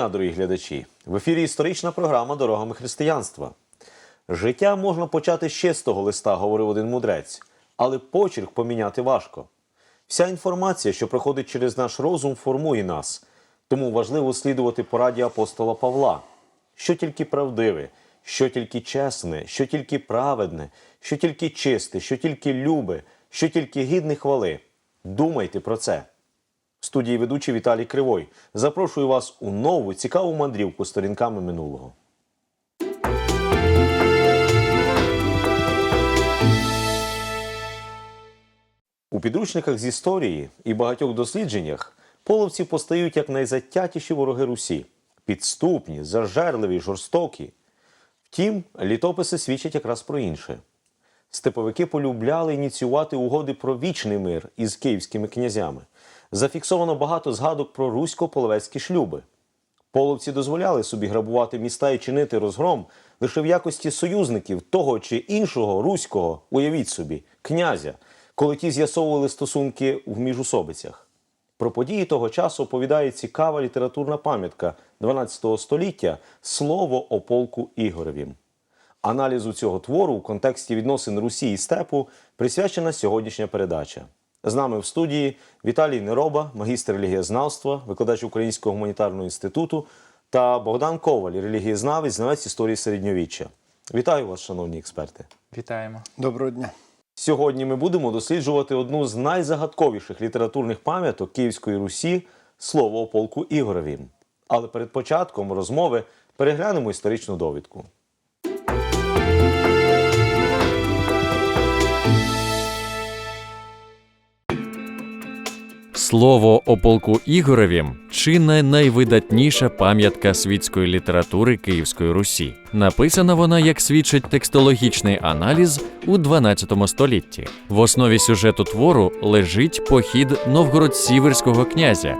Дня, дорогі глядачі! В ефірі історична програма Дорогами християнства. Життя можна почати ще з того листа, говорив один мудрець, але почерк поміняти важко. Вся інформація, що проходить через наш розум, формує нас. Тому важливо слідувати пораді апостола Павла, що тільки правдиве, що тільки чесне, що тільки праведне, що тільки чисте, що тільки любе, що тільки гідне хвали. Думайте про це. В студії ведучий Віталій Кривой. Запрошую вас у нову цікаву мандрівку сторінками минулого. У підручниках з історії і багатьох дослідженнях половці постають як найзатятіші вороги Русі, підступні, зажерливі, жорстокі. Втім, літописи свідчать якраз про інше. Степовики полюбляли ініціювати угоди про вічний мир із київськими князями. Зафіксовано багато згадок про русько-половецькі шлюби. Половці дозволяли собі грабувати міста і чинити розгром лише в якості союзників того чи іншого руського, уявіть собі, князя, коли ті з'ясовували стосунки в міжусобицях. Про події того часу оповідає цікава літературна пам'ятка 12 століття Слово о полку Ігоревім. Аналізу цього твору у контексті відносин Русі і степу присвячена сьогоднішня передача. З нами в студії Віталій Нероба, магістр релігієзнавства, викладач Українського гуманітарного інституту та Богдан Коваль, релігієзнавець, знавець історії середньовіччя. Вітаю вас, шановні експерти. Вітаємо. Доброго дня. Сьогодні ми будемо досліджувати одну з найзагадковіших літературних пам'яток Київської Русі слово о полку Ігоревім. Але перед початком розмови переглянемо історичну довідку. Слово о полку Ігоревім чи не найвидатніша пам'ятка світської літератури Київської Русі. Написана вона, як свідчить текстологічний аналіз у 12 столітті. В основі сюжету твору лежить похід новгород-сіверського князя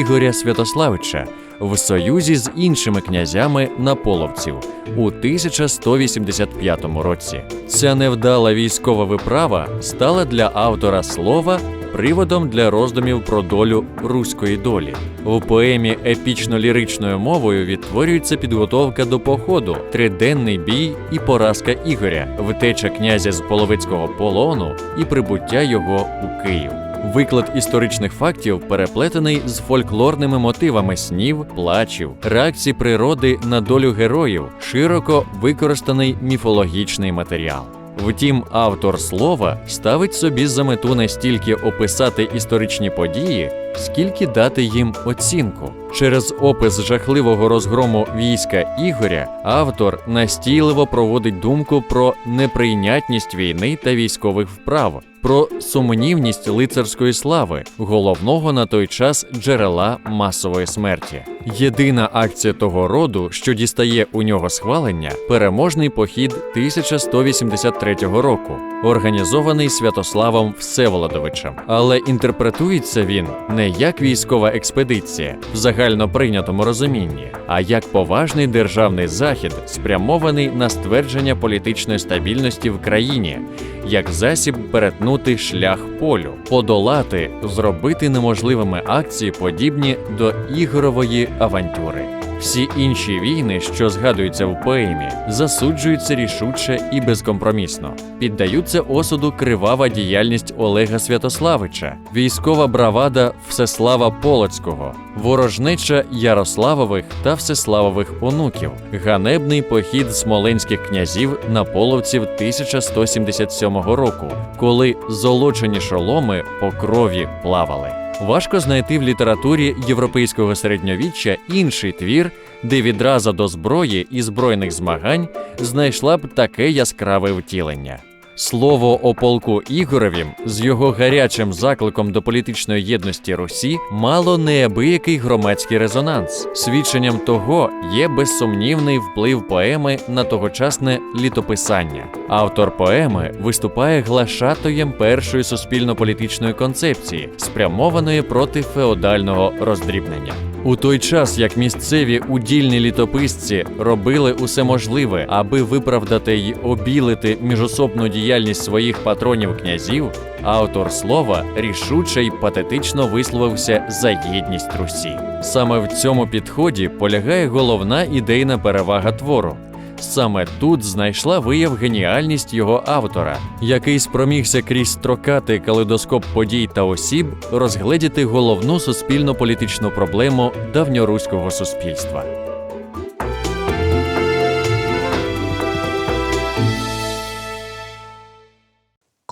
Ігоря Святославича в союзі з іншими князями на половців у 1185 році. Ця невдала військова виправа стала для автора слова приводом для роздумів про долю руської долі. В поемі епічно-ліричною мовою відтворюється підготовка до походу, триденний бій і поразка Ігоря, втеча князя з половицького полону і прибуття його у Київ. Виклад історичних фактів переплетений з фольклорними мотивами снів, плачів, реакцій природи на долю героїв, широко використаний міфологічний матеріал. Втім, автор слова ставить собі за мету не стільки описати історичні події, скільки дати їм оцінку. Через опис жахливого розгрому війська Ігоря автор настійливо проводить думку про неприйнятність війни та військових вправ, про сумнівність лицарської слави, головного на той час джерела масової смерті. Єдина акція того роду, що дістає у нього схвалення, переможний похід 1183 року, організований Святославом Всеволодовичем. Але інтерпретується він не як військова експедиція в загальноприйнятому розумінні, а як поважний державний захід, спрямований на ствердження політичної стабільності в країні, як засіб перетнути шлях полю, подолати, зробити неможливими акції, подібні до ігорової авантюри. Всі інші війни, що згадуються в поемі, засуджуються рішуче і безкомпромісно. Піддаються осуду кривава діяльність Олега Святославича, військова бравада Всеслава Полоцького, ворожнеча Ярославових та Всеславових онуків, ганебний похід смоленських князів на половців 1177 року, коли золочені шоломи по крові плавали. Важко знайти в літературі європейського середньовіччя інший твір, де відразу до зброї і збройних змагань знайшла б таке яскраве втілення. Слово о полку Ігоревім з його гарячим закликом до політичної єдності Русі мало неабиякий громадський резонанс. Свідченням того є безсумнівний вплив поеми на тогочасне літописання. Автор поеми виступає глашатоєм першої суспільно-політичної концепції, спрямованої проти феодального роздрібнення. У той час, як місцеві удільні літописці робили усе можливе, аби виправдати й обілити міжособну діяльність своїх патронів князів, автор слова рішуче й патетично висловився за єдність Русі. Саме в цьому підході полягає головна ідейна перевага твору. Саме тут знайшла вияв геніальність його автора, який спромігся крізь строкатий калейдоскоп подій та осіб розгледіти головну суспільно-політичну проблему давньоруського суспільства.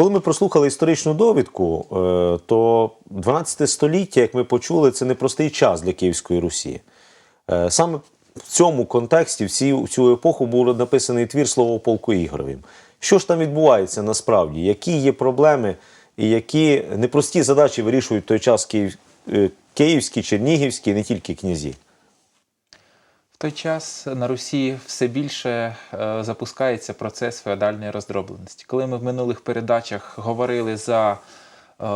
Коли ми прослухали історичну довідку, е, то 12 століття, як ми почули, це непростий час для Київської Русі. Е, Саме в цьому контексті, в цю, в цю епоху, був написаний твір Слово полку Ігоровім. Що ж там відбувається насправді? Які є проблеми і які непрості задачі вирішують той час Київ, е, київські, чернігівські, не тільки князі? Той час на Русі все більше е, запускається процес феодальної роздробленості. Коли ми в минулих передачах говорили за е,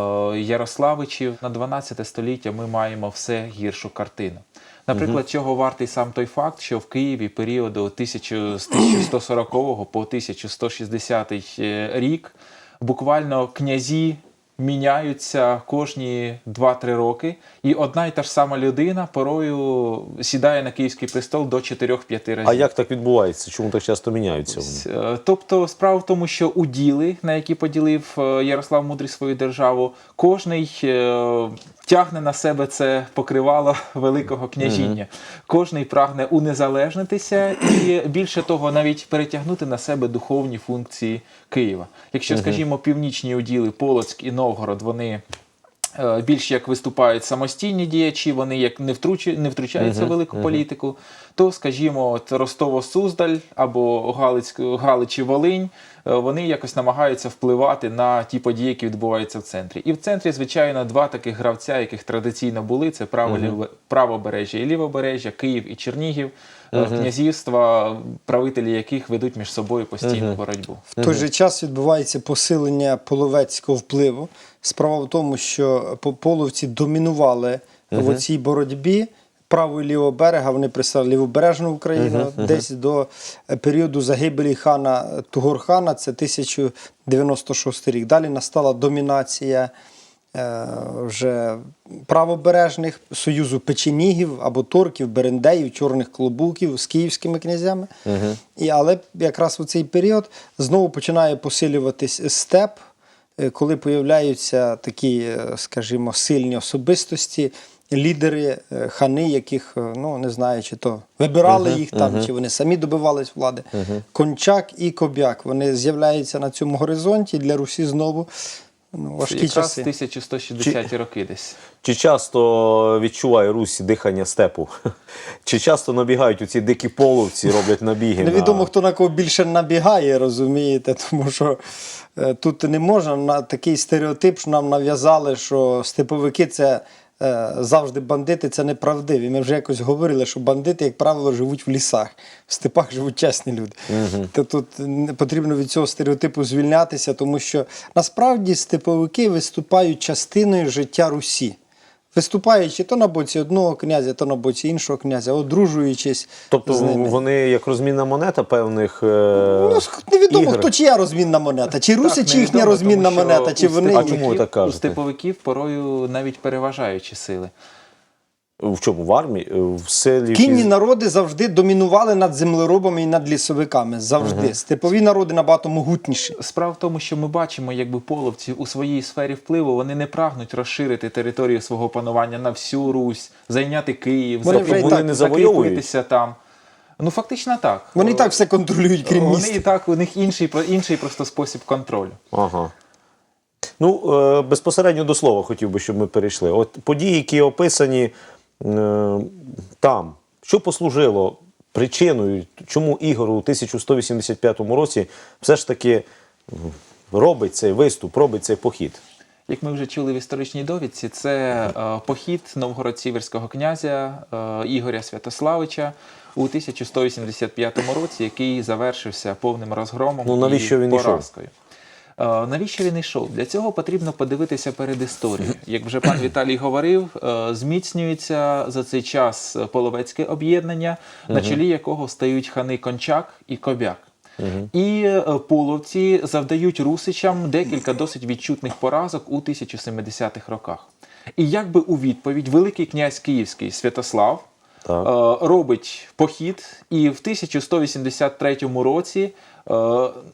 Ярославичів, на 12 століття ми маємо все гіршу картину. Наприклад, чого вартий сам той факт, що в Києві періоду 1000 з 1140 по 1160 рік буквально князі міняються кожні 2-3 роки, і одна й та ж сама людина порою сідає на київський престол до 4-5 разів. А як так відбувається? Чому так часто міняються вони? Е, Тобто справа в тому, що уділи, на які поділив е, Ярослав Мудрий свою державу, кожний е, тягне на себе це покривало великого княжіння. Кожний прагне унезалежнитися і більше того, навіть перетягнути на себе духовні функції Києва. Якщо, скажімо, північні уділи Полоцьк і Новгород, вони. Е, Більш як виступають самостійні діячі, вони як не, втручу, не втручаються в велику політику, то, скажімо, от Ростово-Суздаль або Галич і Волинь, е, вони якось намагаються впливати на ті події, які відбуваються в центрі. І в центрі, звичайно, два таких гравця, яких традиційно були: це право, ліве- правобережжя і лівобережжя, Київ і Чернігів, е, князівства, правителі яких ведуть між собою постійну боротьбу. В той же час відбувається посилення половецького впливу. Справа в тому, що половці домінували в цій боротьбі. Право і лівого берега вони представили лівобережну Україну десь до е, періоду загибелі хана Тугорхана, це 1096 рік. Далі настала домінація вже правобережних союзу печенігів або турків, берендеїв, чорних клобуків з київськими князями. І, але якраз у цей період знову починає посилюватись степ, е, коли появляються такі, е, скажімо, сильні особистості. Лідери, е, хани, яких, е, ну не знаю, чи то вибирали їх там, чи вони самі добивались влади. Кончак і Кобяк. Вони з'являються на цьому горизонті для Русі знову ну, важкі Якраз часи. 1160 роки десь. Чи часто відчуває Русь дихання степу? Чи часто набігають у ці дикі половці, роблять набіги? Невідомо, на... хто на кого більше набігає, розумієте, тому що е, тут не можна на такий стереотип, що нам нав'язали, що степовики це завжди бандити, це неправдиві. Ми вже якось говорили, що бандити, як правило, живуть в лісах, в степах живуть чесні люди. То тут не потрібно від цього стереотипу звільнятися, тому що насправді степовики виступають частиною життя Русі. Виступаючи то на боці одного князя, то на боці іншого князя, одружуючись Тобто з ними. вони як розмінна монета певних. е, Ну, невідомо, ігр. хто чия розмінна монета, чи Руси, Так, чи їхня розмінна тому монета, чи у вони. А чому ви так У степовиків порою навіть переважаючі сили. В чому? В армії? Е, В селі? Кінні народи завжди домінували над землеробами і над лісовиками. Завжди. Степові народи набагато могутніші. Справа в тому, що ми бачимо, якби половці у своїй сфері впливу вони не прагнуть розширити територію свого панування на всю Русь, зайняти Київ, Вони вже Вони так не закріпитися там. Ну фактично так. Вони і так все контролюють, крім Вони і так, у них інший, інший просто спосіб контролю. Ага. Ну, е, безпосередньо до слова хотів би, щоб ми перейшли. От події, які описані е, там, що послужило причиною, чому Ігор у 1185 році все ж таки робить цей виступ, робить цей похід. Як ми вже чули в історичній довідці, це е, похід новгород-сіверського князя е, Ігоря Святославича у 1185 році, який завершився повним розгромом Ну, навіщо і він поразкою. Е, Навіщо він йшов? Для цього потрібно подивитися перед історією. Як вже пан Віталій говорив, е, зміцнюється за цей час половецьке об'єднання, на чолі якого стають хани Кончак і Кобяк. І е, половці завдають русичам декілька досить відчутних поразок у 1070-х роках. І якби у відповідь Великий князь Київський Святослав Так. е, робить похід і в 1183 році е,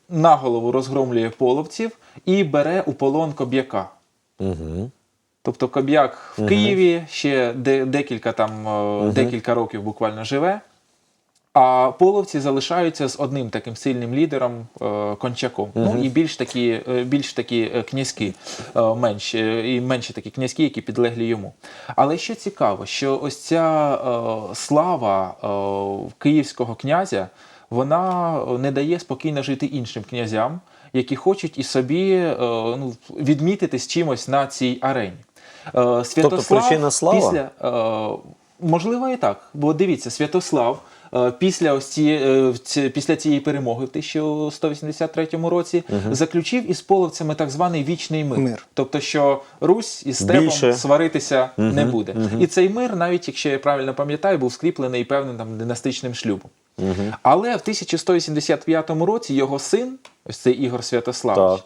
наголову розгромлює половців і бере у полон Коб'яка. Угу. Тобто Коб'як в Києві ще де, декілька там е, декілька років буквально живе. А половці залишаються з одним таким сильним лідером е, кончаком. Ну і більш такі, е, більш такі е, князькі, е, менші, е, і менші такі князькі, які підлеглі йому. Але що цікаво, що ось ця е, слава е, київського князя, вона не дає спокійно жити іншим князям, які хочуть і собі е, ну, відмітитись чимось на цій арені. Е, Святослав причина слава? після Е, можливо, і так. Бо дивіться, Святослав після, ось ці, після цієї перемоги в 1183 році заключив із половцями так званий вічний мир. Мир. Тобто, що Русь із степом Більше. сваритися не буде. І цей мир, навіть якщо я правильно пам'ятаю, був скріплений певним там династичним шлюбом. Але в 1185 році його син, ось цей Ігор Святославович,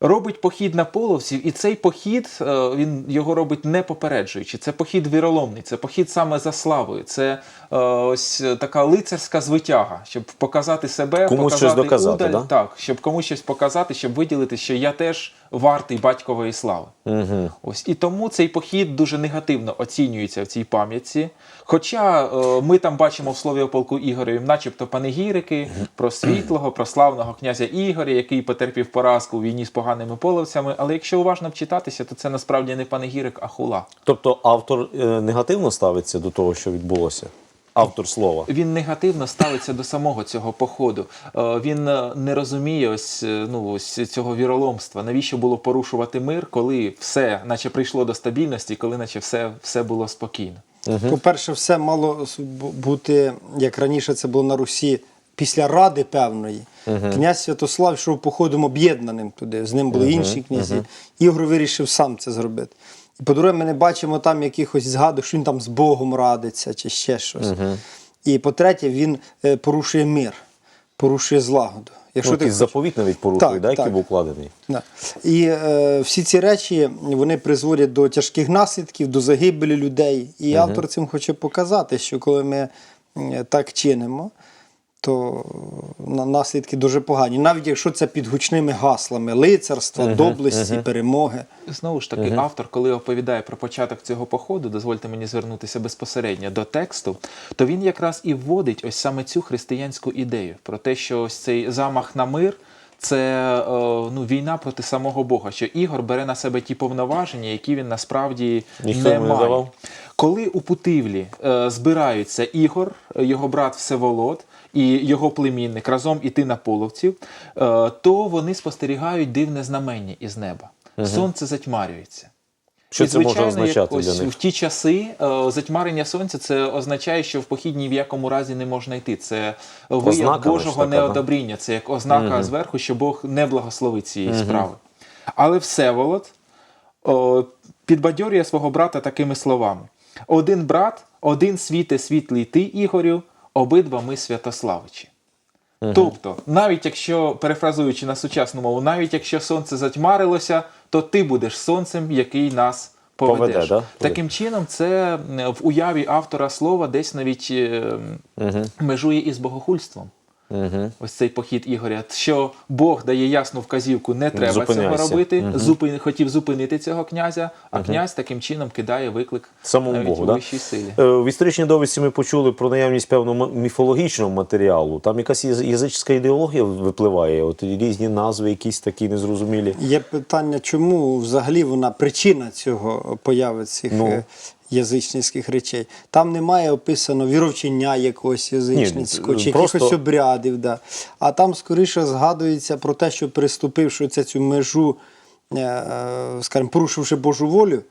робить похід на половців, і цей похід е, він його робить не попереджуючи. Це похід віроломний, це похід саме за славою. Це е, ось така лицарська звитяга, щоб показати себе, Комусь щось показати доказати, удаль, да? так, щоб комусь щось показати, щоб виділити, що я теж вартий батькової слави. Угу. Ось і тому цей похід дуже негативно оцінюється в цій пам'ятці. Хоча е, ми там бачимо в слові о полку Ігореві, начебто панегірики про світлого, про славного князя Ігоря, який потерпів поразку у війні з поганими половцями. Але якщо уважно вчитатися, то це насправді не панегірик, а хула. Тобто автор е, негативно ставиться до того, що відбулося? Автор слова. Він негативно ставиться до самого цього походу. Е, Він е, не розуміє ось, е, ну, ось цього віроломства. Навіщо було порушувати мир, коли все, наче прийшло до стабільності, коли наче все, все було спокійно. По-перше, все мало бути, як раніше це було на Русі, після ради певної. Князь Святослав йшов походом об'єднаним туди, з ним були інші князі. Ігор вирішив сам це зробити. І по-друге, ми не бачимо там якихось згадок, що він там з Богом радиться чи ще щось. І по-третє, він е, порушує мир, порушує злагоду. Якщо Ну, ти заповіт навіть порушує, Так, да, який так. був укладений. Да. І е, всі ці речі вони призводять до тяжких наслідків, до загибелі людей. І автор цим хоче показати, що коли ми так чинимо, то на- наслідки дуже погані. Навіть якщо це під гучними гаслами лицарства, доблесті, перемоги. Знову ж таки, автор, коли оповідає про початок цього походу, дозвольте мені звернутися безпосередньо до тексту, то він якраз і вводить ось саме цю християнську ідею про те, що ось цей замах на мир. Це е, ну, війна проти самого Бога, що Ігор бере на себе ті повноваження, які він насправді Ніхто не йому не давав. Коли у Путивлі е, збираються Ігор, е, його брат Всеволод і його племінник разом іти на половців, е, то вони спостерігають дивне знамення із неба. Сонце затьмарюється. Що І, це може звичайно, означати як для них? В ті часи е, затьмарення сонця це означає, що в похід ні в якому разі не можна йти. Це вияв Божого така, неодобріння, це як ознака зверху, що Бог не благословить цієї справи. Але Всеволод о, підбадьорює свого брата такими словами: один брат, один світе світлий ти, Ігорю, обидва ми святославичі. Тобто, навіть якщо, перефразуючи на сучасну мову, навіть якщо сонце затьмарилося, то ти будеш сонцем, який нас поведеш. Поведе, да? Таким чином, це е, в уяві автора слова десь навіть угу. межує із богохульством. Угу. Ось цей похід Ігоря, що Бог дає ясну вказівку, не треба цього робити. Зупин, хотів зупинити цього князя, а князь таким чином кидає виклик Самому навіть Богу, да? силі. Е, В історичній довідці ми почули про наявність певного міфологічного матеріалу. Там якась яз- язичська ідеологія випливає, от різні назви, якісь такі незрозумілі. Є питання, чому взагалі вона причина цього появи цих Ну. Язичницьких речей. Там немає описано віровчення якогось язичницького Ні, чи просто- якихось обрядів. Да. А там скоріше згадується про те, що приступивши цю межу, е, е, скажімо, порушивши Божу волю,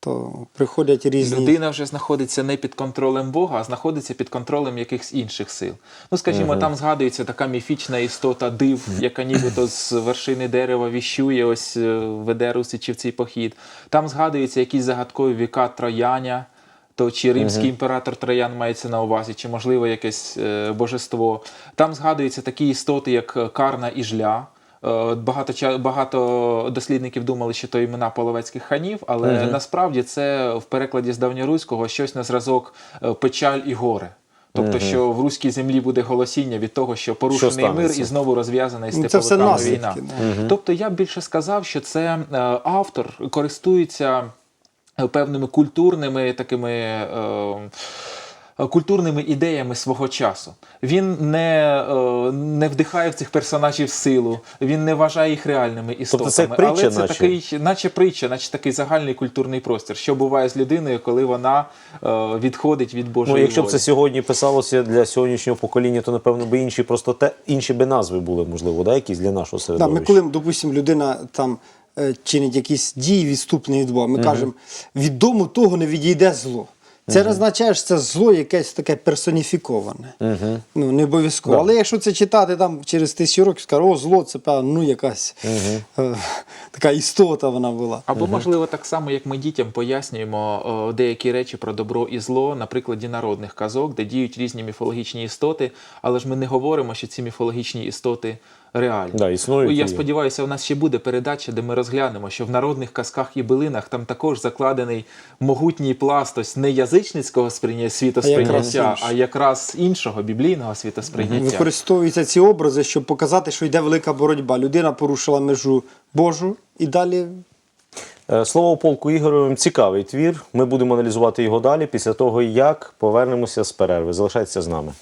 то приходять різні. Людина вже знаходиться не під контролем Бога, а знаходиться під контролем якихось інших сил. Ну, скажімо, там згадується така міфічна істота див, яка нібито з вершини дерева віщує, ось е, веде русичів в цей похід. Там згадуються якісь загадкові віка Трояня. То чи римський імператор Троян мається на увазі, чи можливо якесь е, божество. Там згадуються такі істоти, як е, Карна і Жля. Е, Багато, багато дослідників думали, що то імена половецьких ханів, але насправді це в перекладі з давньоруського щось на зразок е, печаль і горе. Тобто, що в руській землі буде голосіння від того, що порушений мир і знову розв'язана із Ну, степовиками війна. да. Тобто я б більше сказав, що це е, автор користується певними культурними такими. Е, Культурними ідеями свого часу. Він не, е, не вдихає в цих персонажів силу, він не вважає їх реальними істотами. це як притча, але це наче? такий, наче притча, наче такий загальний культурний простір. Що буває з людиною, коли вона е, відходить від Божої Ну, якщо б це сьогодні писалося для сьогоднішнього покоління, то напевно би інші просто те інші би назви були, можливо, да, якісь для нашого Да, середовища. ми коли, допустимо, людина там е, чинить якісь дії відступні від Бога, ми кажемо, від дому того не відійде зло. Це означає, що це зло якесь таке персоніфіковане. Ну, не обов'язково. Але якщо це читати там через тисячу років, скажуть, о, зло, це певно, ну якась е, така істота вона була. Або, можливо, так само, як ми дітям пояснюємо о, деякі речі про добро і зло на прикладі народних казок, де діють різні міфологічні істоти, але ж ми не говоримо, що ці міфологічні істоти реальні. Да, існують Ну, Я сподіваюся, у нас ще буде передача, де ми розглянемо, що в народних казках і билинах там також закладений могутній пласт ось не язичницького сприйняття світосприйняття, інший. а якраз іншого біблійного світосприйняття. Використовуються ці образи, щоб показати, що йде велика боротьба. Людина порушила межу Божу і далі Е, Слово полку Ігоровим цікавий твір. Ми будемо аналізувати його далі після того, як повернемося з перерви. Залишайтеся з нами.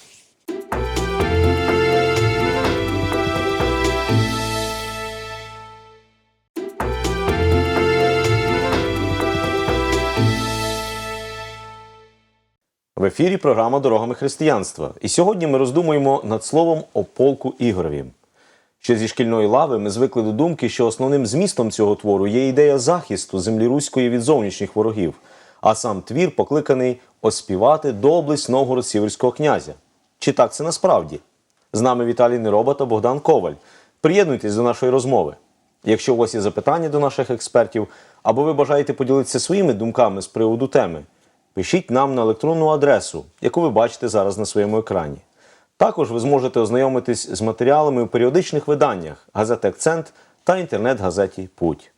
В ефірі програма Дорогами християнства. І сьогодні ми роздумуємо над словом о полку Ігоровім. Ще зі шкільної лави ми звикли до думки, що основним змістом цього твору є ідея захисту землі руської від зовнішніх ворогів, а сам твір покликаний оспівати доблесть новгород сіверського князя. Чи так це насправді? З нами Віталій Нероба та Богдан Коваль. Приєднуйтесь до нашої розмови. Якщо у вас є запитання до наших експертів, або ви бажаєте поділитися своїми думками з приводу теми, пишіть нам на електронну адресу, яку ви бачите зараз на своєму екрані. Також ви зможете ознайомитись з матеріалами у періодичних виданнях газети Акцент та інтернет-газеті Путь.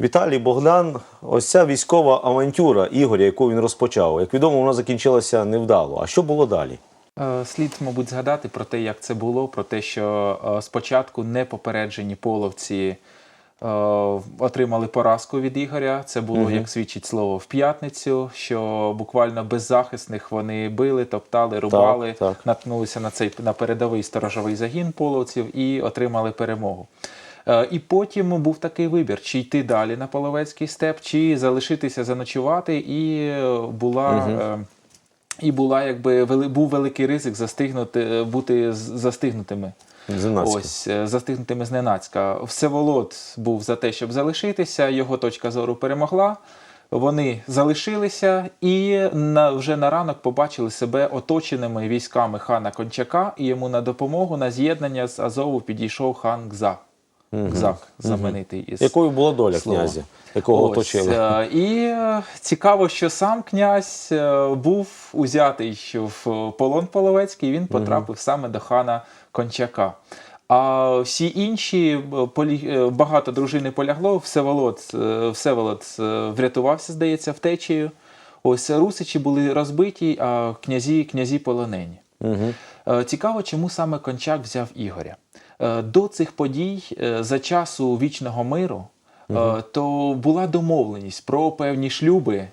Віталій Богдан, ось ця військова авантюра Ігоря, яку він розпочав. Як відомо, вона закінчилася невдало. А що було далі? Е, Слід, мабуть, згадати про те, як це було, про те, що е, спочатку непопереджені половці е, отримали поразку від Ігоря. Це було, як свідчить слово, в п'ятницю, що буквально беззахисних вони били, топтали, рубали, так. наткнулися на цей на передовий сторожовий загін половців і отримали перемогу. Е, І потім був такий вибір: чи йти далі на Половецький степ, чи залишитися заночувати, і е, була. е, і була якби вели, був великий ризик застигнути, е, бути застигнутими. Зненацька. Ось е, застигнутими зненацька. Всеволод був за те, щоб залишитися. Його точка зору перемогла. Вони залишилися і на, вже на ранок побачили себе оточеними військами хана Кончака, і йому на допомогу на з'єднання з Азову підійшов хан Гзак. Гзак, знаменитий із Якою була доля Слово. князя, якого Ось, оточили? е, І е, цікаво, що сам князь був узятий в полон Половецький, він потрапив саме до хана Кончака. А всі інші е, е, багато дружини полягло. Всеволод, е, Всеволод врятувався, здається, втечею. Ось русичі були розбиті, а князі, князі полонені. Е, Цікаво, чому саме Кончак взяв Ігоря. До цих подій за часу вічного миру. е, То була домовленість про певні шлюби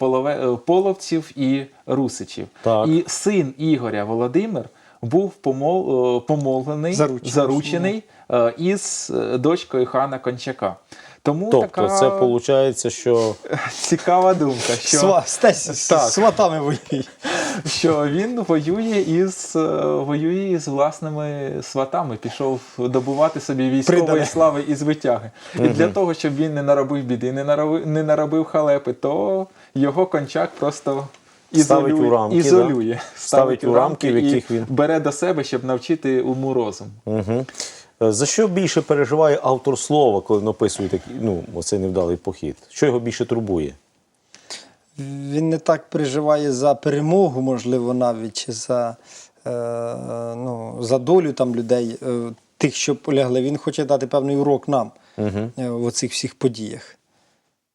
полове- половців і русичів. Так. І син Ігоря Володимир був помол, е, помолвлений, Заручений. заручений е, із е, дочкою хана Кончака. Тому Тобто така це виходить, що цікава думка, що Сва, стесь, Так. сватами воюють. що він воює із воює із власними сватами, пішов добувати собі військової Придане. слави і звитяги. І для того, щоб він не наробив біди, не наробив, не наробив халепи, то його кончак просто. Ставить у рамки, ізолює, Ставить у рамки, в яких він- бере до себе, щоб навчити уму розум. Угу. За що більше переживає автор слова, коли він описує такий, ну, оцей невдалий похід? Що його більше турбує? Він не так переживає за перемогу, можливо, навіть чи за, е, ну, за долю там людей, е, тих, що полягли. Він хоче дати певний урок нам е, в оцих всіх подіях.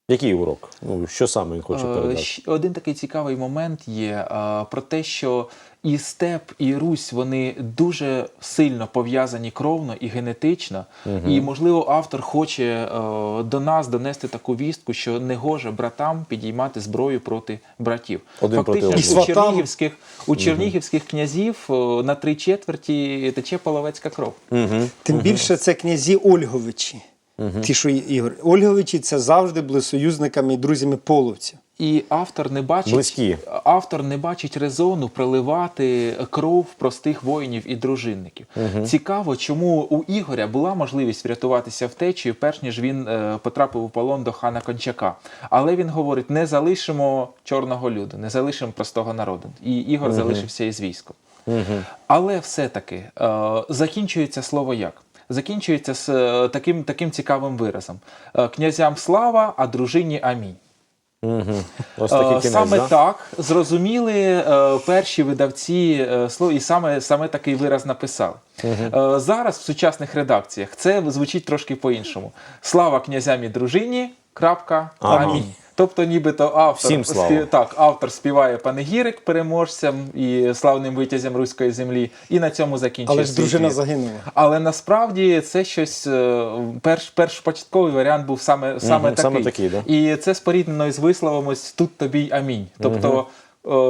Який урок? Ну, що саме він хоче Е, передати? Один такий цікавий момент є е, про те, що і степ, і Русь вони дуже сильно пов'язані кровно і генетично. І, можливо, автор хоче е, до нас донести таку вістку, що не гоже братам підіймати зброю проти братів. Один проти Фактично. І у сватам. чернігівських, у чернігівських князів е, на три четверті тече половецька кров. Тим більше це князі Ольговичі. Ті, що Ігор. Ольговичі це завжди були союзниками і друзями половців. І автор не бачить Близькі. автор не бачить резону проливати кров простих воїнів і дружинників. Цікаво, чому у Ігоря була можливість врятуватися втечею, перш ніж він е, потрапив у полон до хана Кончака. Але він говорить: не залишимо чорного люду, не залишимо простого народу. І Ігор залишився із військом. Але все-таки е, закінчується слово як? Закінчується з е, таким, таким цікавим виразом: Е, князям слава, а дружині амінь. Ось Е, кінець, саме да? так зрозуміли перші видавці слов, і саме, саме такий вираз написали. Е, зараз в сучасних редакціях це звучить трошки по-іншому. Слава князям і дружині. Крапка, Амінь. Тобто, нібито автор спів- так, автор співає панегірик переможцям і славним витязям руської землі, і на цьому закінчується. Але ж дружина загинула. Але насправді це щось е, перш, першопочатковий варіант був саме, саме угу, такий. саме такий, да. І це споріднено із висловом ось тут тобі амінь. Тобто е,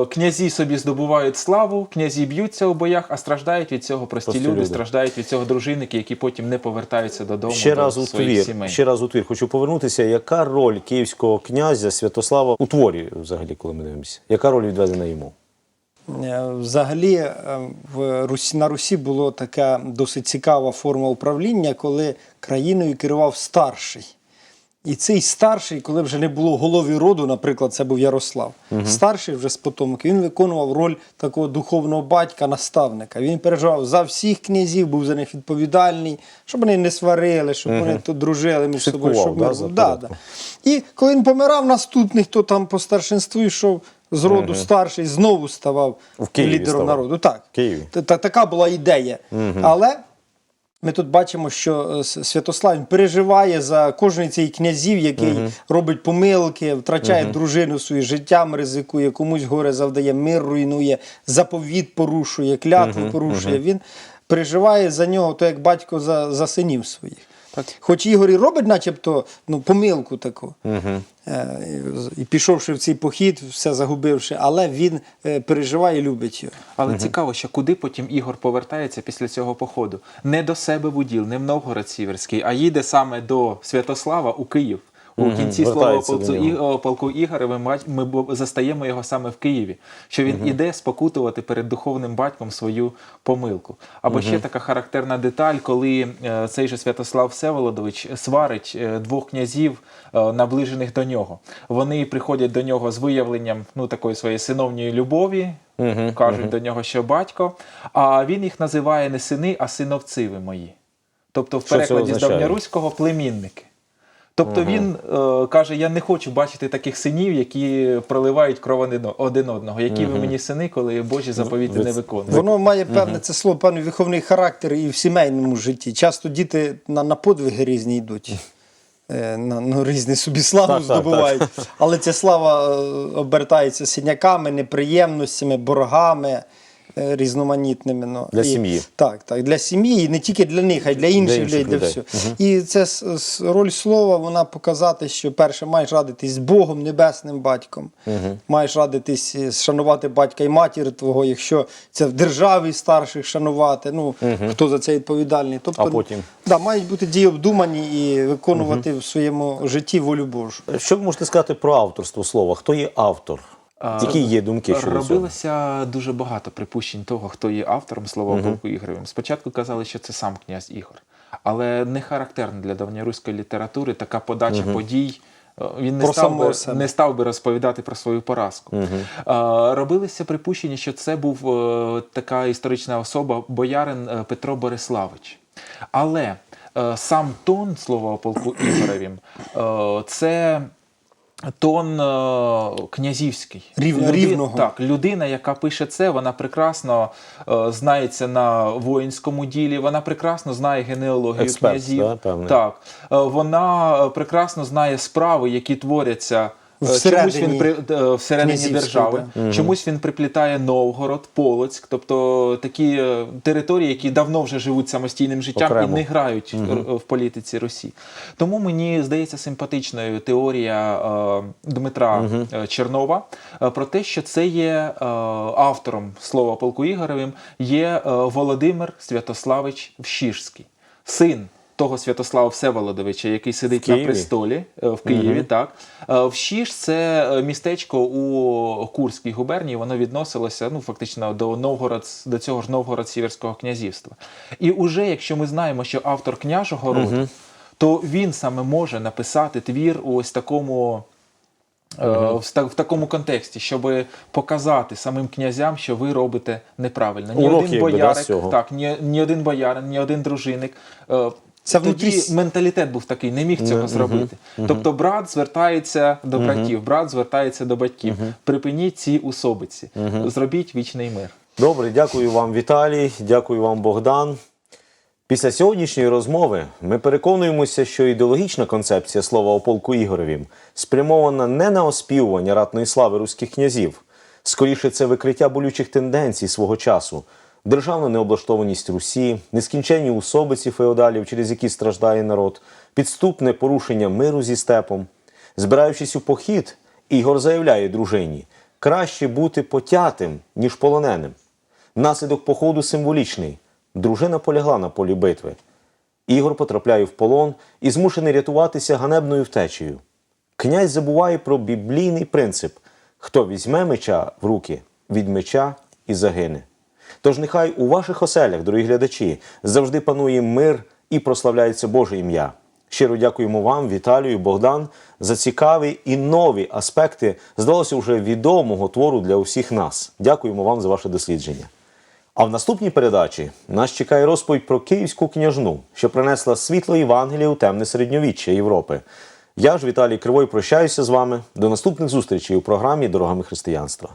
князі собі здобувають славу, князі б'ються у боях, а страждають від цього прості, Прості люди, люди. страждають від цього дружинники, які потім не повертаються додому Ще до раз у своїх твір. сімей. Ще раз у твір. Хочу повернутися. Яка роль київського князя Святослава у творі, взагалі, коли ми дивимося? Яка роль відведена йому? Е, Взагалі е, в Русі, на Русі була така досить цікава форма управління, коли країною керував старший. І цей старший, коли вже не було голови роду, наприклад, це був Ярослав. Старший вже з потомків, він виконував роль такого духовного батька, наставника. Він переживав за всіх князів, був за них відповідальний, щоб вони не сварили, щоб вони тут дружили між собою. Щоб да, був. да, да. І коли він помирав, наступний, хто там по старшинству йшов з роду старший, знову ставав В лідером ставав. народу. Так. В Києві. Та- та- така була ідея. Але ми тут бачимо, що е, Святослав він переживає за кожен цей князів, який робить помилки, втрачає дружину свою, життям ризикує, комусь горе завдає, мир руйнує, заповіт порушує, клятву порушує. Він переживає за нього, то як батько за, за синів своїх. Хоч Ігор і робить, начебто, ну, помилку таку, Угу. і, і пішовши в цей похід, все загубивши, але він е, переживає і любить його. Але цікаво, що куди потім Ігор повертається після цього походу? Не до себе в Уділ, не в Новгород Сіверський, а їде саме до Святослава у Київ. У кінці слова полку. І- о, полку Ігоря ми, ми застаємо його саме в Києві, що він іде спокутувати перед духовним батьком свою помилку. Або ще така характерна деталь, коли е, цей же Святослав Всеволодович сварить е, двох князів, е, наближених до нього. Вони приходять до нього з виявленням ну, такої своєї синовньої любові, кажуть до нього, що батько, а він їх називає не сини, а синовциви мої. Тобто в Що перекладі з давньоруського племінники. Тобто він е, каже: Я не хочу бачити таких синів, які проливають кров один один одного. Які ви мені сини, коли Божі заповіти не виконують. Воно має певне це слово, певний виховний характер і в сімейному житті. Часто діти на, на подвиги різні йдуть. е, На, ну, різні собі славу Так, так, здобувають. Але ця слава е, обертається синяками, неприємностями, боргами різноманітними. Ну, Для і, сім'ї. Так, так. Для сім'ї, і не тільки для них, а й для інших, інших людей, для всього. І це с- с- роль слова, вона показати, що перше маєш радитись з Богом, небесним батьком. Маєш радитись, е, шанувати батька і матір твого, якщо це в державі старших шанувати, ну хто за це відповідальний. Тобто, А потім? да, мають бути дії обдумані і виконувати в своєму житті волю Божу. Що ви можете сказати про авторство слова? Хто є автор? А, Які є думки щодо цього? Робилося дуже багато припущень того, хто є автором слова о полку Ігоревим. Спочатку казали, що це сам князь Ігор, але не характерно для давньоруської літератури така подача подій. Е, Він не Про став, би, себе. не став би розповідати про свою поразку. Е, Робилися припущення, що це був е, така історична особа, боярин е, Петро Бориславич. Але е, сам тон слова о полку Ігоревім це тон е, князівський. Рівно- рівного. Так, людина, яка пише це, вона прекрасно е, знається на воїнському ділі, вона прекрасно знає генеалогію Експерт, князів. да, так, Е, вона прекрасно знає справи, які творяться. Е, Чомусь він при, е, всередині держави, чомусь він приплітає Новгород, Полоцьк, тобто такі е, території, які давно вже живуть самостійним життям Окремо. і не грають р- в політиці Росії. Тому мені здається симпатичною теорія Дмитра е, Чернова про те, що це є автором слова полку Ігоревим, є Володимир Святославич Вщишський, син. Того Святослава Всеволодовича, який сидить на престолі е, в Києві, так Е, Вщіш це е, містечко у Курській губернії. Воно відносилося ну фактично до Новгород, до цього ж Новгород-Сіверського князівства. І уже якщо ми знаємо, що автор княжого роду, то він саме може написати твір у ось такому. е, В, ста- в такому контексті, щоб показати самим князям, що ви робите неправильно. Ні Урок один якби, да, з боярик, цього? так, ні, ні один боярин, ні один дружинник. е, Це тоді менталітет був такий, не міг цього зробити. Тобто брат звертається до братів, брат звертається до батьків. Припиніть ці усобиці, зробіть вічний мир. Добре, дякую вам, Віталій, дякую вам, Богдан. Після сьогоднішньої розмови ми переконуємося, що ідеологічна концепція слова о полку Ігоревім спрямована не на оспівування ратної слави руських князів. Скоріше, це викриття болючих тенденцій свого часу, державна необлаштованість Русі, нескінченні усобиці феодалів, через які страждає народ, підступне порушення миру зі степом. Збираючись у похід, Ігор заявляє дружині: краще бути потятим, ніж полоненим. Наслідок походу символічний. Дружина полягла на полі битви. Ігор потрапляє в полон і змушений рятуватися ганебною втечею. Князь забуває про біблійний принцип: хто візьме меча в руки, від меча і загине. Тож нехай у ваших оселях, дорогі глядачі, завжди панує мир і прославляється Боже ім'я. Щиро дякуємо вам, Віталію, Богдан, за цікаві і нові аспекти, здалося вже відомого твору для усіх нас. Дякуємо вам за ваше дослідження. А в наступній передачі нас чекає розповідь про київську княжну, що принесла світло Євангелія у темне середньовіччя Європи. Я ж Віталій Кривой прощаюся з вами. До наступних зустрічей у програмі Дорогами християнства.